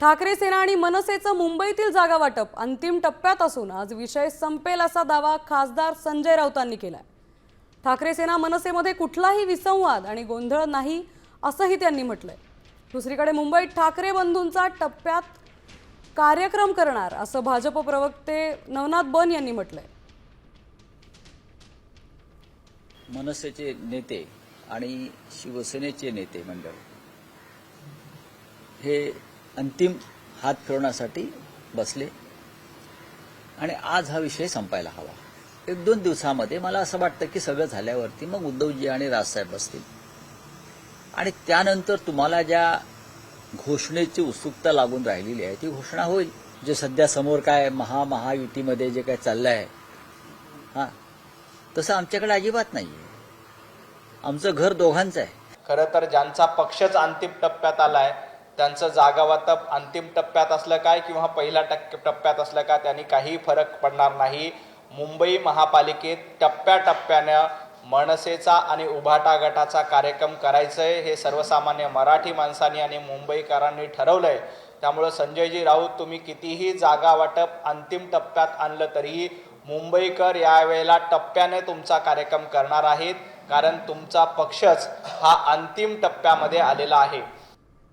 ठाकरे सेना आणि मनसेचं मुंबईतील जागा वाटप अंतिम टप्प्यात असून आज विषय संपेल असा दावा खासदार संजय राऊतांनी केलाय. ठाकरे सेना मनसेमध्ये कुठलाही विसंवाद आणि गोंधळ नाही असंही त्यांनी म्हटलंय. दुसरीकडे मुंबईत ठाकरे बंधूंचा टप्प्यात कार्यक्रम करणार असं भाजप प्रवक्ते नवनाथ बन यांनी म्हटलंय. मनसेचे नेते आणि शिवसेनेचे नेते मंडळ हे अंतिम हात फिरवण्यासाठी बसले. आणि आज हा विषय संपायला हवा. एक दोन दिवसामध्ये मला असं वाटतं की सगळं झाल्यावरती मग उद्धवजी आणि राजसाहेब बसतील. आणि त्यानंतर तुम्हाला ज्या घोषणेची उत्सुकता लागून राहिलेली आहे ती घोषणा होईल. जे सध्या समोर काय महा महायुतीमध्ये जे काय चाललं आहे हां. तसं आमच्याकडे अजिबात नाही आहे आमचं घर दोघांचं आहे. खरं तर ज्यांचा पक्षच अंतिम टप्प्यात आलाय त्यांचं जागावाटप अंतिम टप्प्यात असलं काय किंवा पहिल्या टक्के टप्प्यात असलं का त्यांनी काही फरक पडणार नाही. मुंबई महापालिकेत टप्प्याटप्प्यानं मनसेचा आणि उभाटा गटाचा कार्यक्रम करायचंय. हे सर्वसामान्य मराठी माणसांनी आणि मुंबईकरांनी ठरवलंय. त्यामुळं संजयजी राऊत तुम्ही कितीही जागा वाटप अंतिम टप्प्यात आणलं तरीही मुंबईकर यावेळेला टप्प्याने तुमचा कार्यक्रम करणार आहेत. कारण तुमचा पक्षच हा अंतिम टप्प्यामध्ये आलेला आहे.